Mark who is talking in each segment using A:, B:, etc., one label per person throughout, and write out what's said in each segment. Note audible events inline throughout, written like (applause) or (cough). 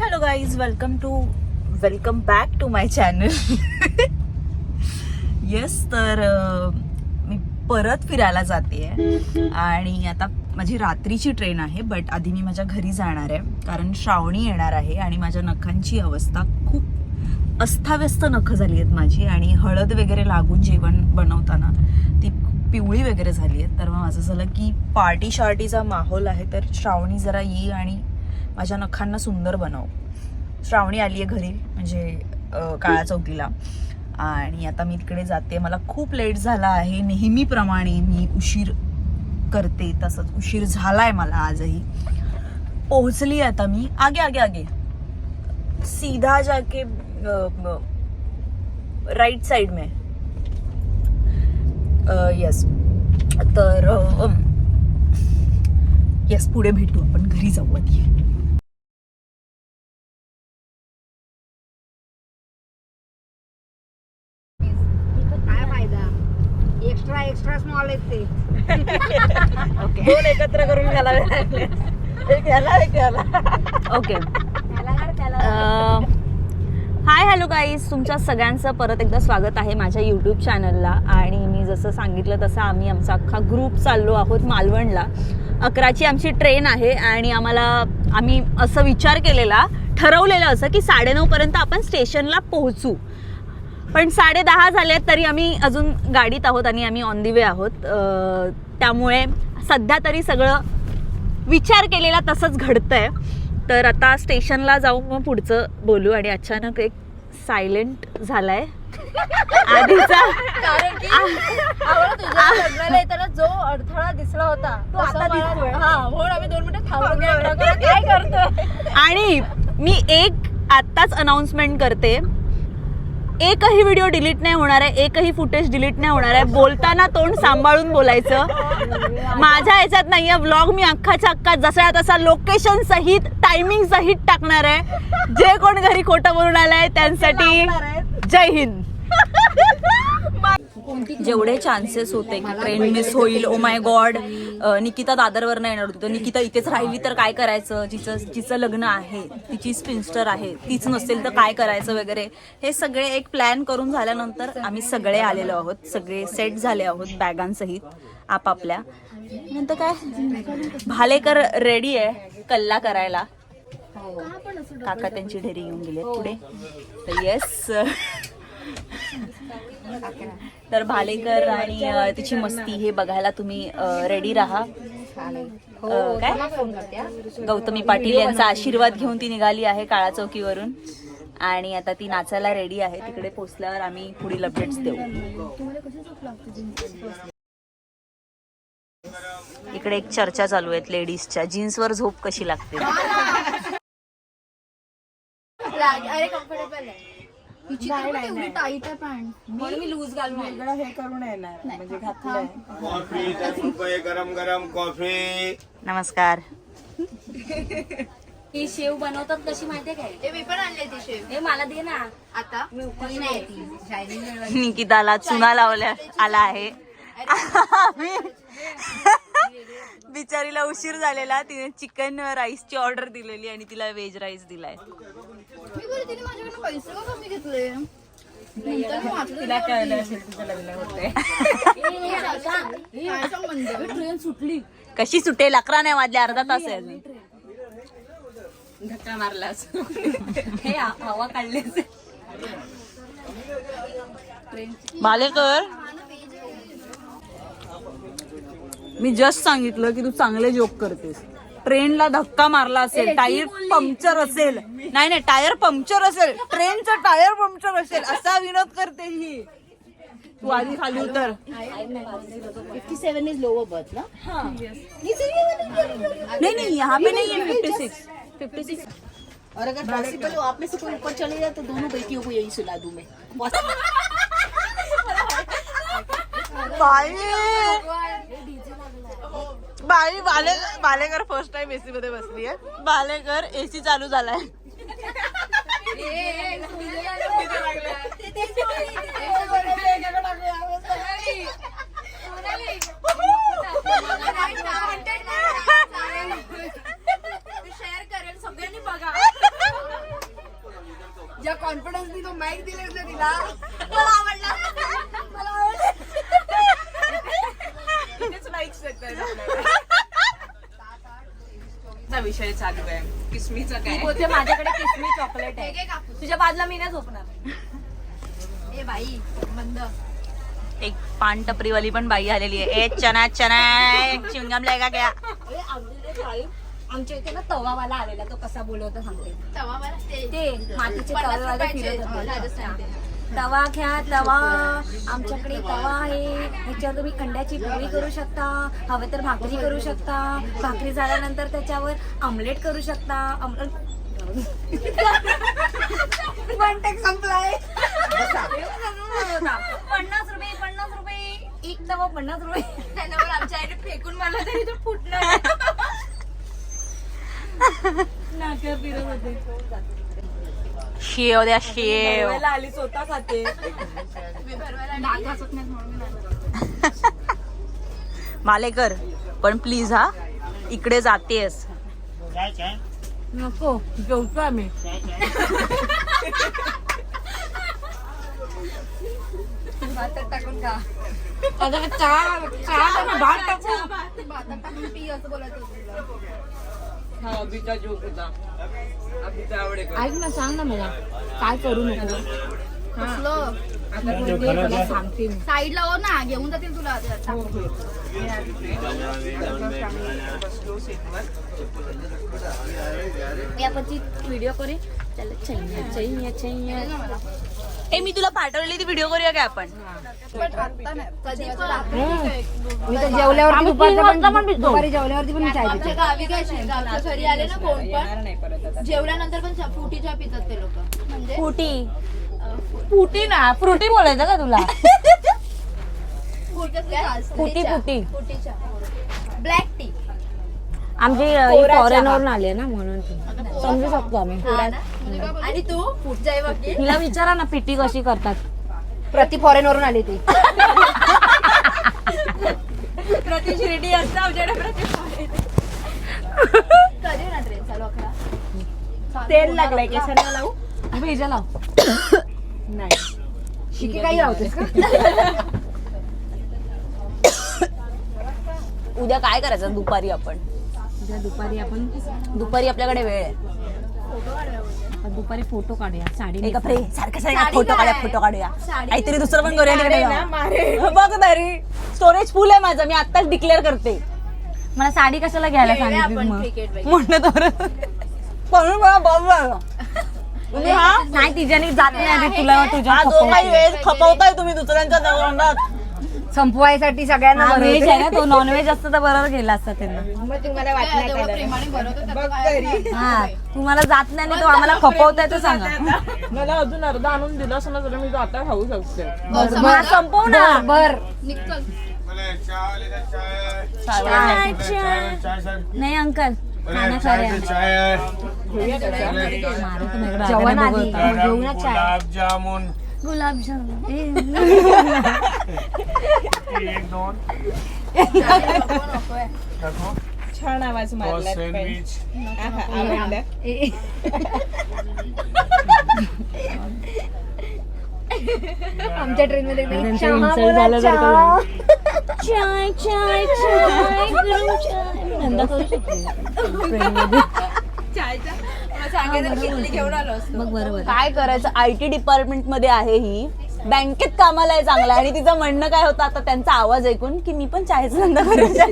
A: Hello guys welcome to welcome back to my channel yes तर मी परत फिरायला जाते आहे आणि आता माझी रात्रीची ट्रेन आहे बट आधी मी माझ्या घरी जाणार आहे. कारण श्रावणी येणार आहे आणि माझ्या नखांची अवस्था खूप अस्ताव्यस्त नखं झाली आहेत माझी. आणि हळद वगैरे लागून जेवण बनवताना ती पिवळी वगैरे झाली आहेत. तर मग माझं झालं की पार्टी शार्टीचा माहोल आहे तर श्रावणी जरा ये आणि माझ्या नखांना सुंदर बनव. श्रावणी आली आहे घरी म्हणजे काळा चौकीला आणि आता मी तिकडे जाते. मला खूप लेट झाला आहे. नेहमीप्रमाणे मी उशीर करते. तसंच उशीर झाला आहे मला आजही. पोहोचली आता मी. आगे आगे आगे. सीधा जाके राईट साइड में. यस तर यस पुढे भेटू. आपण घरी जाऊ आधी
B: काय फायदा एक्स्ट्रा एक्स्ट्रा स्मॉल आहेत ते.
A: ओके
C: दोन एकत्र करून घालावे लागले. एक याला एक याला
A: ओके
B: त्याला काढ, त्याला
A: हाय हॅलो गाईज तुमच्या सगळ्यांचं परत एकदा स्वागत आहे माझ्या यूट्यूब चॅनलला आणि मी जसं सांगितलं तसं आम्ही आमचा अख्खा ग्रुप चाललो आहोत मालवणला. अकराची आमची ट्रेन आहे आणि आम्हाला आम्ही असं विचार केलेला ठरवलेलं असं की साडेनऊपर्यंत आपण स्टेशनला पोहोचू. पण साडे दहा झाले तरी आम्ही अजून गाडीत आहोत आणि आम्ही ऑन दी वे आहोत. त्यामुळे सध्या तरी सगळं विचार केलेला तसंच घडतंय. तर आता स्टेशनला जाऊन मग पुढचं बोलू आणि अचानक एक सायलेंट झालाय. (laughs) आधीचा.
C: कारण की आम्हाला तुझ्या लग्नाला येताना जो अडथळा दिसला होता
B: तो आता
C: मला-
B: दिसतोय.
C: हा म्हणून आम्ही दोन मिनिटं थांबून गेलो काय करतोय?
A: आणि मी एक आत्ताच अनाउन्समेंट करते. एकही व्हिडिओ डिलीट नाही होणार आहे एकही फुटेज डिलीट नाही होणार आहे. बोलताना तोंड सांभाळून बोलायचं. माझ्या ह्याच्यात नाहीये. व्लॉग मी अख्खाच्या अख्खा जसा तसा लोकेशन सहित टायमिंग सहित टाकणार आहे. जे कोण घरी खोटं बोलून आलाय त्यांसाठी जय हिंद. जेवढे चान्सेस होते की ट्रेन मिस होईल ओ माय गॉड निकिता दादरवर नाही येणार होती. तर निकिता इथेच राहिली तर काय करायचं? जिचं जिचं लग्न आहे तिची स्पिन्स्टर आहे तीच नसेल तर काय करायचं वगैरे? हे सगळे एक प्लॅन करून झाल्यानंतर आम्ही सगळे आलेलो आहोत. सगळे सेट झाले आहोत बॅगांसहित आपापल्या. नंतर काय? भालेकर रेडी आहे कल्ला करायला. काका त्यांची ढेरी घेऊन गेले पुढे. तर येस तर भालेकर आणि अ, तिची मस्ती हे बघायला तुम्ही रेडी राहा. अ, काय?
B: करते हा.
A: गौतमी पाटील यांचा आशीर्वाद घेऊन ती निघाली आहे काळा चौकीवरून आणि आता ती नाचायला रेडी आहे. तिकडे पोचल्यावर आम्ही पुढील अपडेट्स देऊ. इकडे एक चर्चा चालू आहेत लेडीजच्या. जीन्सवर झोप कशी लागते? (laughs)
B: अरे कम्फर्टेबल आहे. हिची तर पण एवढी टाईट आहे पॅन्ट म्हणून मी लूज घालून आली.
C: वेगळं हे करून येणार. म्हणजे घातलंय
D: कॉफी दस रुपये गरम गरम कॉफी
A: नमस्कार. (laughs)
E: ही शेव बनवतात कशी माहितीये काय?
B: ए, मी पण आणले ती शेव.
E: हे मला दे ना.
B: आता? मी उकळी नाही येते शायनिंग मिळवायची.
A: निकिताला चुना लावल्या आला आहे. (laughs) बिचारीला उशीर झालेला. तिने चिकन राईसची ऑर्डर दिलेली आणि तिला व्हेज राईस दिलाय.
B: मी बोलले तिने माझ्याकडनं पैसे का कमी घेतले? नंतर मी वाचलं
C: तिला कळलं असेल तुझं लग्न होते
B: काय सांग म्हणजे
E: ट्रेन सुटली.
A: कशी सुटेल? अकरा नाही वाजले अर्धा तास आहे अजून.
C: धक्का मारलास
E: हे हा- हवा काढली.
A: भालेकर मी जस्ट सांगितलं की तू चांगले जोक करतेस. ट्रेनला धक्का मारला असेल टायर पंक्चर असेल. नाही नाही टायर पंक्चर असेल. ट्रेनचं टायर पंक्चर असेल असा विनोद करते ही. तू आधी खाली उतर. नहीं नहीं यहाँ पे नहीं है फिफ्टी सिक्स फिफ्टी सिक्स
E: और अगर पॉसिबल हो आप में से कोई ऊपर चले जाए तो दोनों बेटियों को यही सुला दूं मैं।
A: बाई (laughs) (laughs) बाई बाले बालेकर फर्स्ट टाइम एसी मध्ये बसली आहे. बालेकर एसी चालू झालाय.
B: शेअर करेल सगळ्यांनी बघा ज्या कॉन्फिडन्सनी तो माईक दिलेस ना तिला. मला आवडला मला आवडला
A: विषय चालू आहे? किसमीचा काय?
C: बोलते माझ्याकडे किसमी चॉकलेट आहे.
B: हे
C: तुझ्या बाजूला मी नाही झोपणार.
B: ए बाई बंद.
A: एक पान टपरीवाली पण बाई आलेली आहे. ए चना चना चिंगम लेगा क्या?
C: अरे आमच्या इथे ना तवावाला आलेला तो कसा बोलवता सांगते.
B: तवा मला ते
C: मातीचे तवावाले फिरत. तवा घ्या तवा. आमच्याकडे तवा आहे. ह्याच्यावर तुम्ही कंड्याची पोळी करू शकता. हवे तर भाकरी करू शकता. भाकरी झाल्यानंतर त्याच्यावर आमलेट करू शकता. आमलेट
B: संपलाय.
C: पन्नास रुपये पन्नास रुपये. एक तवा पन्नास रुपये.
B: त्याच्यावर आमच्या आईने फेकून मारला तरी तो फुटणार.
C: नाक्या फिरत होते
A: शेव द्या शेव
C: आली स्वतः खाते.
A: मालेकर पण प्लीज हा इकडे जातेस
C: नको जेवतो आम्ही भात
B: टाकून पी असं होती
C: ऐक ना सांग ना मला. काय करू नको?
B: कसलं?
C: मला सांगते मी
B: साईडला हो ना घेऊन जातील तुला टाकून.
C: मी आपण ती व्हिडिओ करू त्याला चैन्या चैन्या चैन्या
A: ए मी तुला पाठवलेली ती व्हिडिओ करूया काय आपण?
C: मी तर दुपारी जेवल्यावरती पण मी चाय
B: आमच्या गावी काय गावच्या घरी आले ना कोण पण जेवल्यानंतर पण चा- फ्रुटी चहा पितात ते लोक. म्हणजे?
C: फुटी फुटी ना फ्रुटी बोलायचं का तुला? फुटी फुटी
B: फुटी टी
C: आमची फॉरेनवरून आली ना म्हणून. समजू शकतो आम्ही.
B: आणि तू? पुढच्या आहे बाकी
C: तिला विचारा ना पिटी कशी करतात. प्रति फॉरेनवरून आली ती.
A: प्रति शिर्डी असतं आमच्याकडे प्रति
B: कधी ना ट्रेन चालू अकरा.
A: तेल लागलंय लावू?
C: भेजा लाव. नाही. शिकी काही लावतेस का?
A: उद्या काय करायचं? दुपारी आपण.
C: उद्या दुपारी आपण
A: दुपारी आपल्याकडे वेळ आहे.
C: आपण दुपारी फोटो काढूया साडी
A: एक. सारखं सारखं फोटो काढूया फोटो काढूया.
B: साडी
A: काहीतरी दुसरं पण करूया तिकडे जाऊन. (laughs) बघ तरी. स्टोरेज फुल आहे माझं मी आत्ताच डिक्लेअर करते.
C: मला साडी कशाला घ्यायला
B: खेळूया
C: सांगितली
B: आपण
C: मग?
B: वगैरे.
A: तर. म्हणून मला बॉम्ब लागला. तुम्ही हा?
C: नाही तिच्यानी जात नाही आधी तुला तुझ्या
A: हा जो काही वेळ खपवताय तुम्ही दुसऱ्यांच्या तोंडात
C: संपवायसाठी सगळ्यांना व्हेज आहे ना तो नॉनव्हेज असतं तर बरोबर गेला असता त्यांना हा तुम्हाला जात नाही तो आम्हाला खपवताय तर सांगा.
F: मला अजून अर्धा आणून दिला असं ना तर मी आता खाऊ शकते.
B: बरं,
C: हा, संपव ना. बर नाही अंकल. खाना खा रहे जेवण आधी.
D: गुलाब जामुन
C: गुलाबजाम (laughs)
D: एक दोन. नको
F: छान आवाज मारला
D: सँडविच
F: आवडलं.
C: आमच्या ट्रेन मध्ये चाय चाय चाय गरम चाय करू शकते. (laughs) ट्रेनमध्ये.
B: घेऊन आलो असतो.
C: मग बरोबर.
A: काय करायचं? आय टी डिपार्टमेंटमध्ये आहे ही. बँकेत कामाला आहे चांगला. आणि तिचं म्हणणं काय होतं आता? त्यांचा आवाज ऐकून की मी पण चायचा धंदा करायचा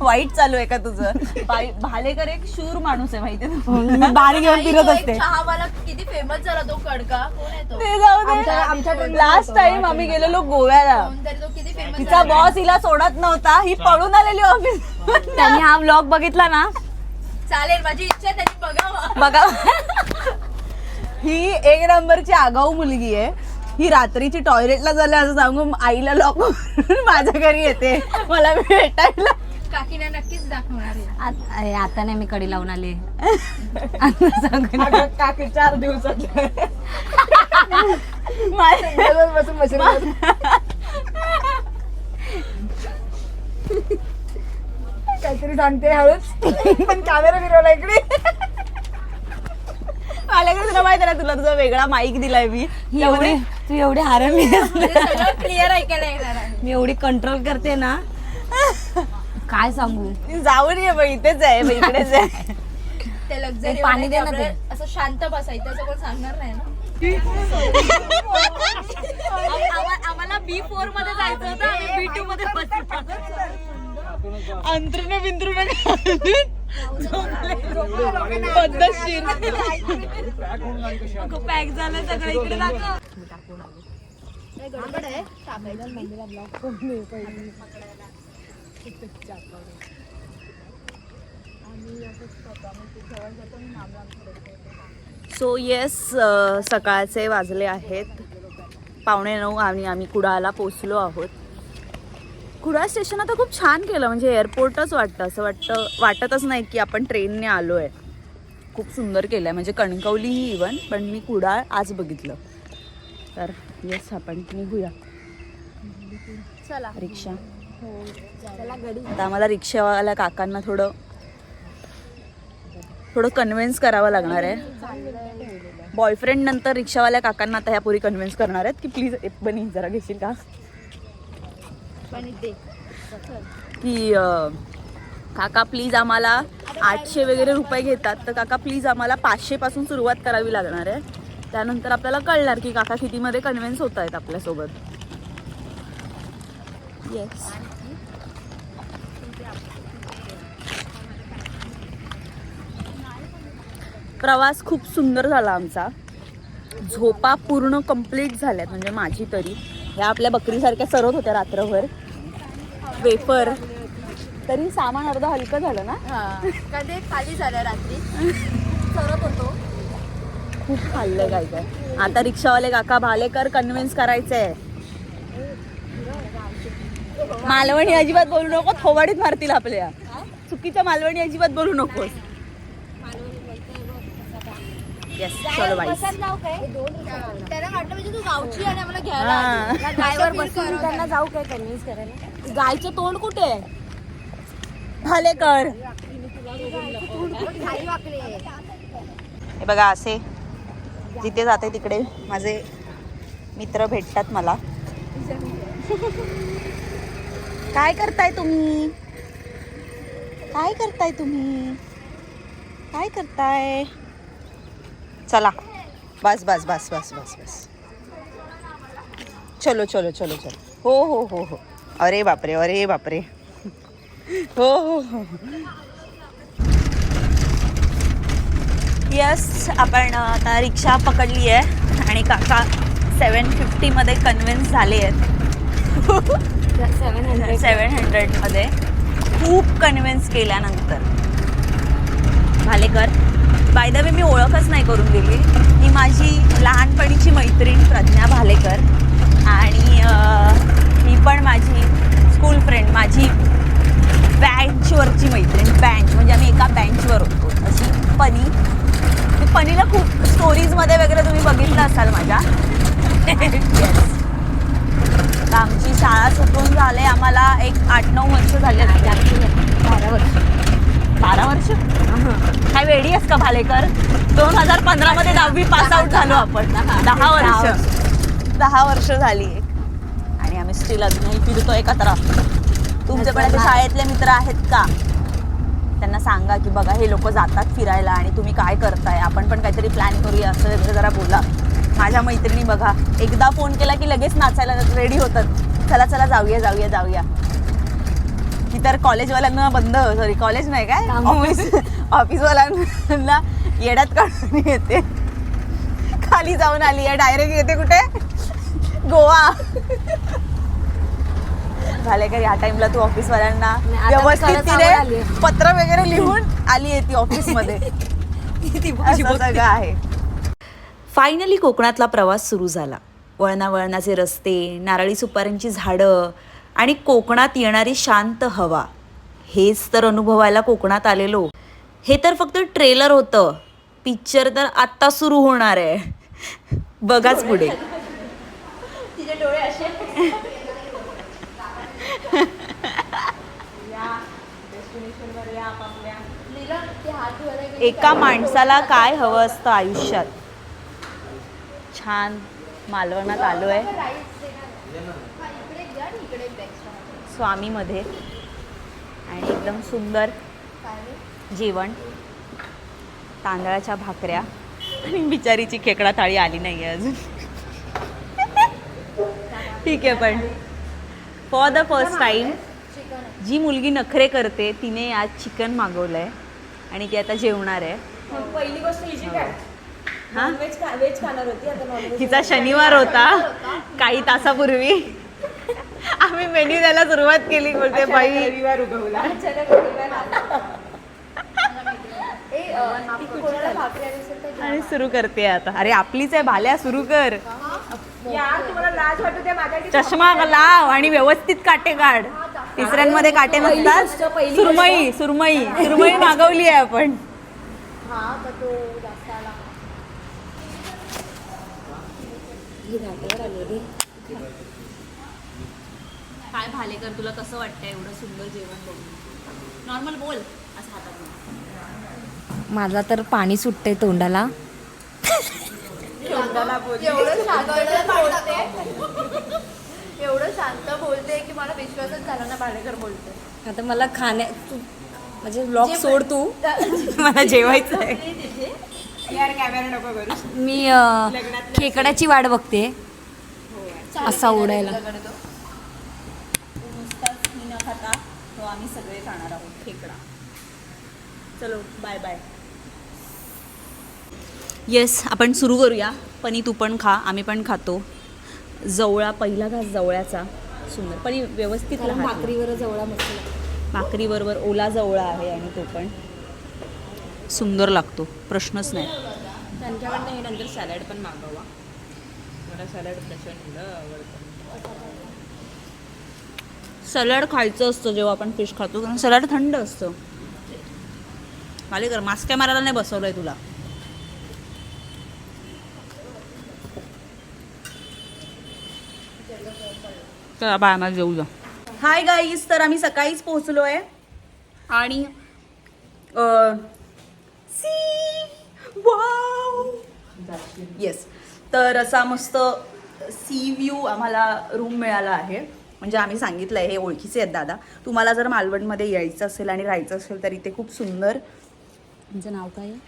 A: वाईट चालू आहे का तुझं? बाई- भालेकर एक शूर माणूस आहे माहिती
C: मी बारी घेऊन फिरत असते.
B: चहावाला किती फेमस झाला तो? कडका? कोण आहे तो?
A: ते जाऊ दे. लास्ट टाइम आम्ही गेलेलो गोव्याला.
B: कोणतरी तो किती फेमस
A: तिचा बॉस हिला सोडत नव्हता. ही पळून आलेली ऑफिस
C: त्यांनी हा व्लॉग बघितला ना?
B: चालेल माझी इच्छा त्यांनी बघावं.
A: बघा ही एक नंबरची आगाऊ मुलगी आहे. ही रात्रीची टॉयलेटला झाल्या असं सांगून आईला लॉक माझ्या घरी येते. मला भेटायला.
B: काकीना नक्कीच दाखवणार आहे.
C: आत- अरे, आता नाही मी कडी लावून आले. आता सांगू.
F: काकी चार दिवसात
C: काहीतरी सांगते हळूच. पण कॅमेरा फिरवला इकडे.
A: मला तुला माहिती ना तुला तुझा वेगळा माईक दिलाय मी.
C: एवढी तू एवढी आरामी
B: क्लिअर ऐकायला येणार आहे
C: मी एवढी कंट्रोल करते ना. काय सांगू?
A: जाऊन ये बाई इथेच आहे बाई, इकडेच आहे.
B: ते लक्झरी
C: पाणी दे ना ते.
B: असं शांत बसायचं असं कोण सांगणार नाही ना? (laughs)
C: आम्हाला बी फोरमध्ये जायचं होतं बी टू मध्ये (laughs)
A: अंतरुण बिंतरुण पद्धतशीर.
C: पॅक झालं सगळं इकडे
A: सो येस सकाळचे वाजले आहेत. पावणे नऊ आणि आम्ही कुडाळला पोचलो आहोत. कुडाळ स्टेशन आता खूप छान केलं. म्हणजे एअरपोर्टच वाटतं. असं वाटतं वाटतच नाही की आपण ट्रेनने आलो आहे खूप सुंदर केलं आहे म्हणजे कणकवलीही इवन पण मी कुडाळ आज बघितलं. तर येस आपण निघूया.
B: चला.
A: रिक्षा. आता आम्हाला रिक्षावाल्या काकांना थोडं थोडं कन्व्हिन्स करावं लागणार आहे. बॉयफ्रेंड नंतर रिक्षावाल्या काकांना आता ह्या पुरी कन्व्हिन्स करणार आहेत की प्लीज बनी जरा घेशील का? की अं, काका प्लीज आम्हाला आठशे वगैरे रुपये घेतात. तर काका प्लीज आम्हाला पाचशे पासून सुरुवात करावी लागणार आहे. त्यानंतर आपल्याला कळणार की काका कितीमध्ये कन्व्हिन्स होत आहेत आपल्यासोबत. येस प्रवास खूप सुंदर झाला आमचा. झोपा पूर्ण कंप्लीट झाल्यात म्हणजे माझी तरी. ह्या आपल्या बकरीसारख्या सरत होत्या रात्रभर. वेफर. तरी सामान अर्ध हलकं झालं ना?
B: हा. कधी खाली झालं रात्री. सरत होतो.
A: खूप खाल्लं काय काय आता रिक्षावाले काका भालेकर कन्व्हिन्स करायचंय. मालवणी अजिबात बोलू नको थोवाडीत मारतील आपल्या. चुकीच्या मालवणी अजिबात बोलू नकोस. येस चलो बाई
B: म्हणजे तू गावची आणि आम्हाला घ्यायला.
C: ड्रायव्हर बसून त्यांना जाऊ काय कन्व्हिन्स करायला? गायचं तोंड कुठे?
B: खाली वाकले.
A: हे बघा असे जिथे जाते तिकडे माझे मित्र भेटतात मला. काय करताय तुम्ही? काय करताय तुम्ही? काय करताय? चला. बस बस बस बस बस बस. चलो चलो चलो चलो. हो हो हो हो. अरे बापरे अरे बापरे. हो हो हो. यस आपण आता रिक्षा पकडली आहे आणि काका सेवन फिफ्टीमध्ये कन्व्हिन्स झाले आहेत.
C: सेव्हन हंड्रेड
A: सेवन हंड्रेडमध्ये खूप कन्व्हिन्स केल्यानंतर. भालेकर बाय द वे मी ओळखच नाही करून दिली. ही माझी लहानपणीची मैत्रीण प्रज्ञा भालेकर आणि ही पण माझी स्कूल फ्रेंड माझी बँचवरची मैत्रीण बँच म्हणजे आम्ही एका बँचवर होतो. अशी पनी. ती पनीला खूप स्टोरीजमध्ये वगैरे तुम्ही बघितलं असाल माझ्या. येस आमची शाळा सुटून झाले. आम्हाला एक आठ नऊ वर्ष झाले. बारा वर्ष. बारा वर्ष? काय वेडी आहेस का भालेकर? दोन हजार पंधरा मध्ये दहावी पास आउट झालो आपण. दहा वर्ष. दहा वर्ष. झाली. आणि आम्ही स्टील अजूनही फिरतोय एकत्र तुमचे पण असे शाळेतले मित्र आहेत का? त्यांना सांगा की बघा हे लोक जातात फिरायला आणि तुम्ही काय करताय? आपण पण काहीतरी प्लॅन करूया. असं वगैरे जरा बोला. माझ्या मैत्रिणी बघा एकदा फोन केला की लगेच नाचायला रेडी होतात. चला चला जाऊया जाऊया जाऊया. तर कॉलेजवाल्यांना बंद सॉरी कॉलेज नाही काय? ऑफिस ऑफिसवाल्यांना येड्यात काढून येते. खाली जाऊन आली आहे डायरेक्ट येते कुठे? गोवा. झाले का या टाइमला तू ऑफिसवाल्यांना व्यवस्थित. तिने पत्र वगैरे लिहून आली आहे ती ऑफिसमध्ये सगळं आहे. फायनली कोकणातला प्रवास सुरू झाला. वळणावळणाचे रस्ते नारळी सुपाऱ्यांची झाडं आणि कोकणात येणारी शांत हवा. हेच तर अनुभवायला कोकणात आलेलो. हे तर फक्त ट्रेलर होतं. पिक्चर तर आत्ता सुरू होणार आहे. बघाच पुढे. एका माणसाला काय हवं असतं आयुष्यात? छान मालवणात आलो आहे. स्वामीमध्ये. आणि एकदम सुंदर जेवण. तांदळाच्या भाकऱ्या. आणि बिचारीची खेकडा थाळी आली नाही आहे अजून. ठीक आहे पण. फॉर द फर्स्ट टाईम जी मुलगी नखरे करते तिने आज चिकन मागवलं आहे आणि ती आता जेवणार आहे.
C: पहिली गोष्ट
A: हां तिचा शनिवार होता? काही तासापूर्वी. आम्ही मेन्यू द्यायला सुरुवात केली बोलते बाई. आणि सुरू करते आता. अरे आपलीच आहे भाल्या सुरू कर.
C: तुम्हाला लाज वाटू द्या माझ्या
A: चष्मा लाव आणि व्यवस्थित काटे काढ. तिसऱ्यांमध्ये काटे नसतात. सुरमई सुरमई सुरमई मागवली आहे आपण. काय भालेकर तुला कसं वाटतंय एवढं सुंदर जेवण बघून? नॉर्मल बोल असं हातात
C: माझा तर पाणी सुटतंय तोंडाला.
B: एवढं शांत बोलते. एवढं शांत बोलते की मला विश्वासच झाला ना भाडेकर बोलते.
C: आता मला खाण्या तू म्हणजे ब्लॉग सोड तू. (laughs)
A: मला जेवायचं आहे.
C: मी खेकड्याची वाट बघते. असा उडायला
A: खाता तो आम्ही सगळे खाणार आहोत खेकडा. चलो बाय बाय येस आपण सुरू करूया. पनी तू पण खा आम्ही पण खातो. जवळा पहिला घास जवळ्याचा. सुंदर. पण व्यवस्थित
C: भाकरीवर जवळा मस्त
A: भाकरीबरोबर ओला जवळा आहे आणि तो पण सुंदर लागतो. प्रश्नच नाही.
F: त्यांच्याकडनं हे नंतर सॅलड पण मागवा. मला सॅलड प्रचंड आवडतं.
A: सलाड खायचं असतं जेव्हा आपण फिश खातो कारण सलाड थंड असतं. मालिकर मास्क काय मारायला नाही बसवलंय तुला. चला बाय आम्हाला जेऊ जा. हाय गाईज तर आम्ही सकाळीच पोहोचलो आहे आणि येस तर असा मस्त सी व्ह्यू आम्हाला रूम मिळाला आहे. म्हणजे आम्ही सांगितलं आहे हे ओळखीचे आहेत दादा. तुम्हाला जर मालवणमध्ये यायचं असेल आणि राहायचं असेल तर इथे खूप सुंदर तुमचं नाव काय आहे?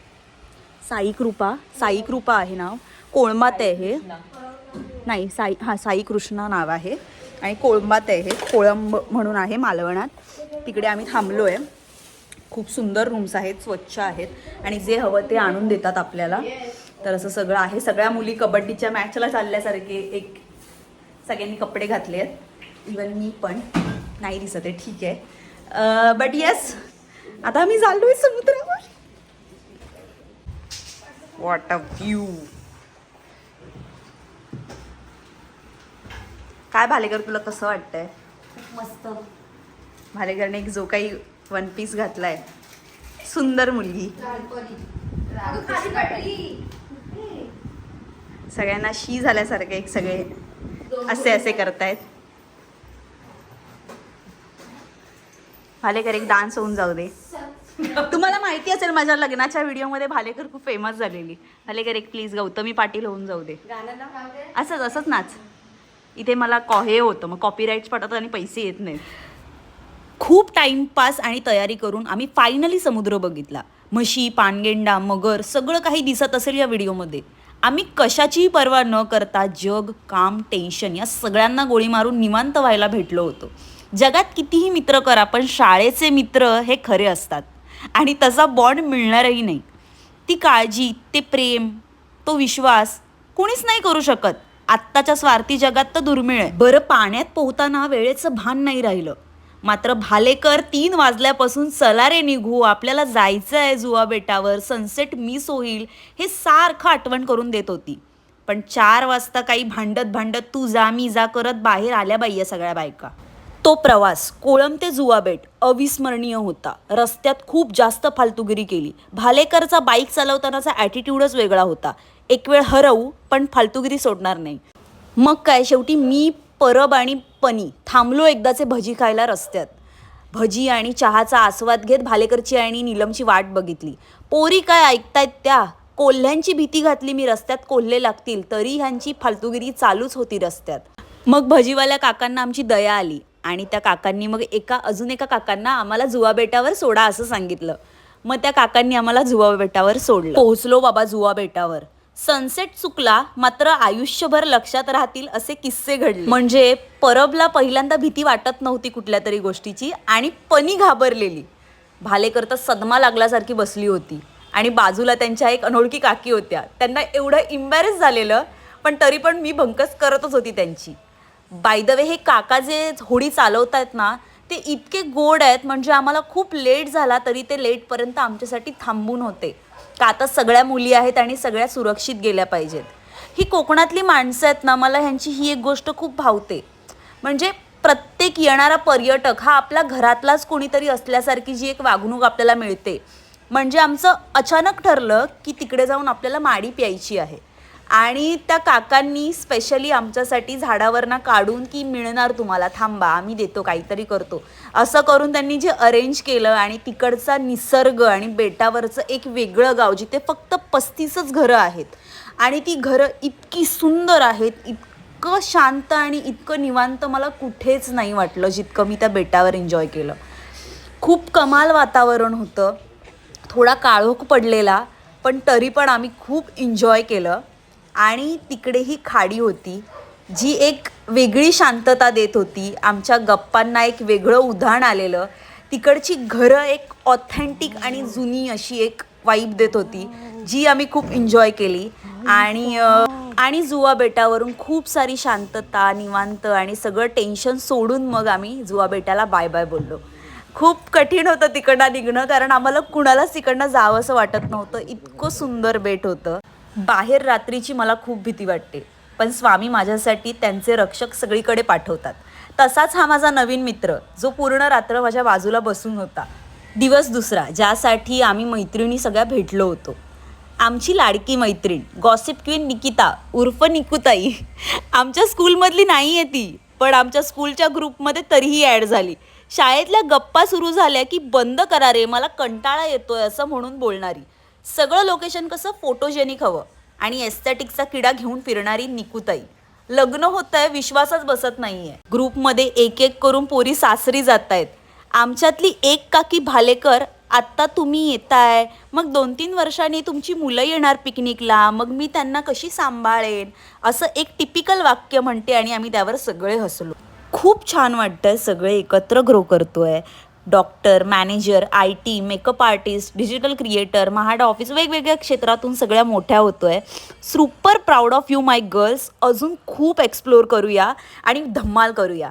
A: साई कृपा. साई कृपा आहे नाव. कोळंबात आहे हे. नाही साई हां साई कृष्ण नाव आहे. आणि कोळंबात आहे हे. कोळंब म्हणून आहे मालवणात. तिकडे आम्ही थांबलो आहे खूप सुंदर रूम्स आहेत स्वच्छ आहेत. आणि जे हवं ते आणून देतात आपल्याला. तर असं सगळं आहे. सगळ्या मुली कबड्डीच्या मॅचला चालल्यासारखे एक सगळ्यांनी कपडे घातले आहेत इवन मी पण नाही दिसत आहे ठीक आहे. बट येस आता आम्ही चाललोय समुद्रावर. वॉट अ व्ह्यू काय भालेकर तुला कसं वाटतंय?
C: मस्त.
A: भालेकरने एक जो काही वन पीस घातलाय. सुंदर मुलगी. सगळ्यांना शी झाल्यासारखे एक सगळे असे असे करतायत. भालेकर एक डान्स होऊन जाऊ दे. तुम्हाला माहिती असेल माझ्या लग्नाच्या व्हिडिओमध्ये भालेकर खूप फेमस झालेली. भालेकर एक प्लीज गौतमी पाटील होऊन जाऊ दे. असंच असंच नाच. इथे मला कॉ हे होतं मग कॉपीराईट्स पडतात आणि पैसे येत नाहीत. खूप टाईमपास आणि तयारी करून आम्ही फायनली समुद्र बघितला. म्हशी पानगेंडा मगर सगळं काही दिसत असेल या व्हिडिओमध्ये आम्ही कशाचीही पर्वा न करता जग काम टेन्शन या सगळ्यांना गोळी मारून निवांत व्हायला भेटलो होतो. जगात कितीही मित्र करा पण शाळेचे मित्र हे खरे असतात. आणि तसा बॉन्ड मिळणारही नाही. ती काळजी ते प्रेम तो विश्वास कोणीच नाही करू शकत. आत्ताच्या स्वार्थी जगात तर दुर्मिळ आहे. बरं पाण्यात पोहताना वेळेचं भान नाही राहिलं. मात्र भालेकर तीन वाजल्यापासून चला रे निघू आपल्याला जायचं आहे जुवा बेटावर सनसेट मिस होईल हे सारखं आठवण करून देत होती. पण चार वाजता काही भांडत भांडत तू जा मी जा करत बाहेर आल्या बाई या सगळ्या बायका. तो प्रवास कोळम ते जुवाबेट अविस्मरणीय होता. रस्त्यात खूप जास्त फालतुगिरी केली. भालेकरचा बाईक चालवतानाचा ॲटिट्यूडच वेगळा होता. एक वेळ हरवू पण फालतुगिरी सोडणार नाही. मग काय शेवटी मी परब आणि पनी थांबलो एकदाचे भजी खायला रस्त्यात. भजी आणि चहाचा आस्वाद घेत भालेकरची आणि नीलमची वाट बघितली. पोरी काय ऐकतायत त्या? कोल्ह्यांची भीती घातली मी रस्त्यात कोल्हे लागतील तरी ह्यांची फालतूगिरी चालूच होती रस्त्यात. मग भजीवाल्या काकांना आमची दया आली. आणि त्या काकांनी मग एका अजून एका काकांना आम्हाला जुवा बेटावर सोडा असं सांगितलं. मग त्या काकांनी आम्हाला जुवा बेटावर सोडलं. पोहोचलो बाबा जुवा बेटावर. सनसेट चुकला मात्र आयुष्यभर लक्षात राहतील असे किस्से घडले. म्हणजे? परबला पहिल्यांदा भीती वाटत नव्हती कुठल्या तरी गोष्टीची आणि पनी घाबरलेली. भालेकर तर सदमा लागल्यासारखी बसली होती आणि बाजूला त्यांच्या एक अनोळखी काकी होत्या. त्यांना एवढं इम्बॅरेस झालेलं पण तरी पण मी भंकस करतच होती त्यांची. बाय द वे हे काका जे होडी चालवत आहेत ना ते इतके गोड आहेत म्हणजे आम्हाला खूप लेट झाला तरी ते लेटपर्यंत आमच्यासाठी थांबून होते. का आता सगळ्या मुली आहेत आणि सगळ्या सुरक्षित गेल्या पाहिजेत. ही कोकणातली माणसं आहेत ना मला ह्यांची ही एक गोष्ट खूप भावते. म्हणजे प्रत्येक येणारा पर्यटक हा आपल्या घरातलाच कोणीतरी असल्यासारखी जी एक वागणूक आपल्याला मिळते. म्हणजे आमचं अचानक ठरलं की तिकडे जाऊन आपल्याला माडी प्यायची आहे. आणि त्या काकांनी स्पेशली आमच्यासाठी झाडावरनं काढून की मिळणार तुम्हाला थांबा आम्ही देतो काहीतरी करतो. असं करून त्यांनी जे अरेंज केलं आणि तिकडचा निसर्ग आणि बेटावरचं एक वेगळं गाव जिथे फक्त पस्तीसच घरं आहेत. आणि ती घरं इतकी सुंदर आहेत इतकं शांत आणि इतकं निवांत मला कुठेच नाही वाटलं जितकं मी त्या बेटावर एन्जॉय केलं. खूप कमाल वातावरण होतं. थोडा काळोख पडलेला पण तरी पण आम्ही खूप एन्जॉय केलं. आणि तिकडे ही खाडी होती जी एक वेगळी शांतता देत होती. आमच्या गप्पांना एक वेगळं उधाण आलेलं. तिकडची घरं एक ऑथेंटिक आणि जुनी अशी एक वाईब देत होती जी आम्ही खूप एन्जॉय केली. आणि आणि जुवा बेटावरून खूप सारी शांतता निवांत आणि सगळं टेन्शन सोडून मग आम्ही जुवा बेटाला बाय बाय बोललो. खूप कठीण होतं तिकडनं निघणं कारण आम्हाला कुणालाच तिकडनं जावं असं वाटत नव्हतं. इतकं सुंदर बेट होतं. बाहेर रात्रीची मला खूप भीती वाटते. पण स्वामी माझ्यासाठी त्यांचे रक्षक सगळीकडे पाठवतात. तसाच हा माझा नवीन मित्र जो पूर्ण रात्र माझ्या बाजूला बसून होता. दिवस दुसरा ज्यासाठी आम्ही मैत्रिणी सगळ्या भेटलो होतो. आमची लाडकी मैत्रीण गॉसिप क्वीन निकिता उर्फ निकुताई आमच्या स्कूलमधली नाही आहे ती पण आमच्या स्कूलच्या ग्रुपमध्ये तरीही ॲड झाली. शाळेतल्या गप्पा सुरू झाल्या की बंद करा रे मला कंटाळा येतोय असं म्हणून बोलणारी. सगळं लोकेशन कसं फोटोजेनिक हवं. आणि एस्थेटिकचा किडा घेऊन फिरणारी निकुताई. लग्न होत आहे विश्वासच बसत नाहीये. ग्रुपमध्ये एक एक करून पोरी सासरी जात आहेत आमच्यातली एक काकी भालेकर आत्ता तुम्ही येताय. मग दोन तीन वर्षांनी तुमची मुलं येणार पिकनिकला. मग मी त्यांना कशी सांभाळेन? असं एक टिपिकल वाक्य म्हणते आणि आम्ही त्यावर सगळे हसलो. खूप छान वाटतंय सगळे एकत्र ग्रो करतोय. Doctor manager I T makeup artist digital creator MHADA office वेगवेगळ्या क्षेत्रातून सगळ्या मोठ्या होतो आहे super proud of you my girls. अजून खूप एक्सप्लोर करूया आणि धम्माल करूया.